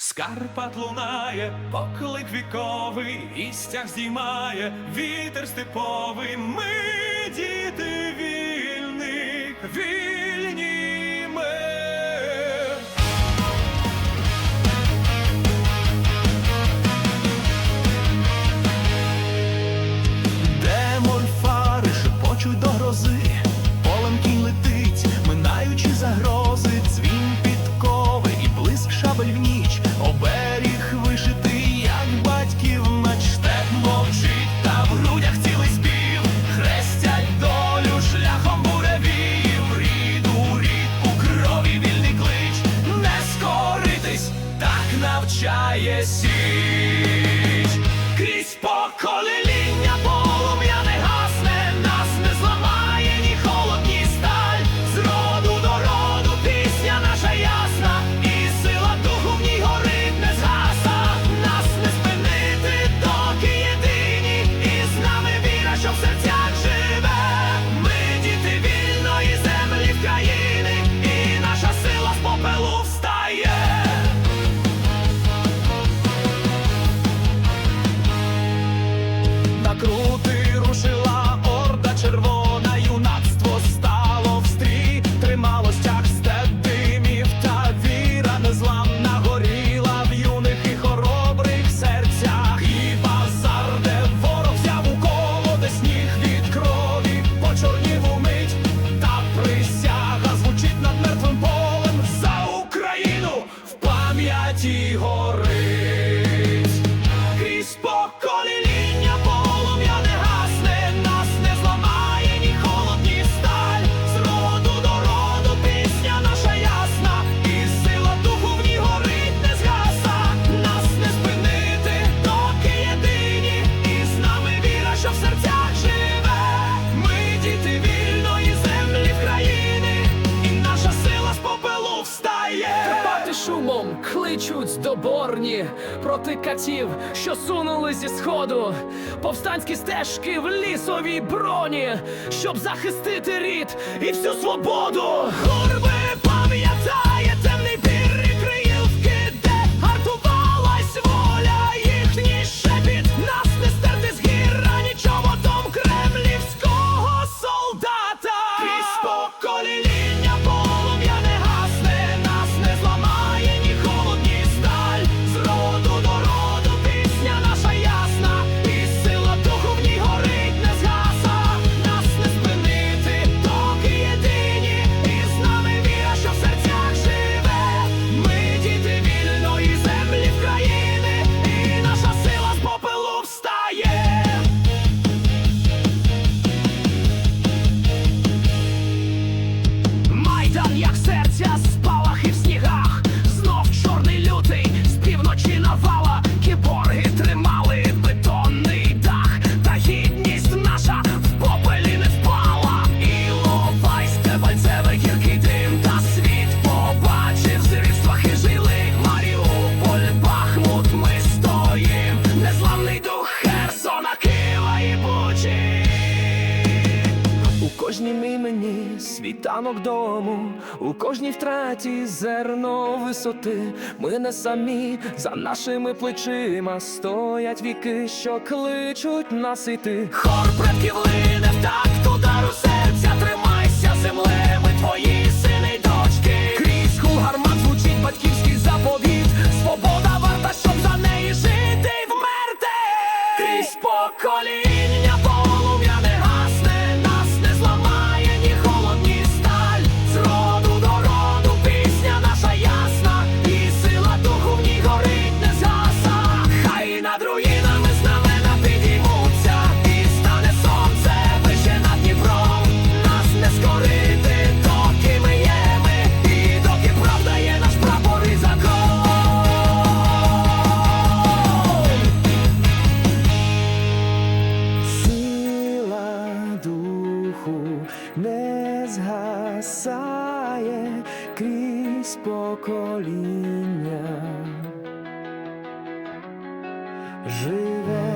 Скарпат лунає, поклик віковий, і стяг здіймає, вітер степовий, ми діти. навчає січ крізь покоління. кличуть доборні проти катів, що сунули зі сходу, повстанські стежки в лісовій броні, щоб захистити рід і всю свободу. jak кожній мимені світанок дому, у кожній втраті зерно висоти. Ми не самі за нашими плечима стоять віки, що кличуть нас іти. Хор предківли так туди. z pokolenia żywe.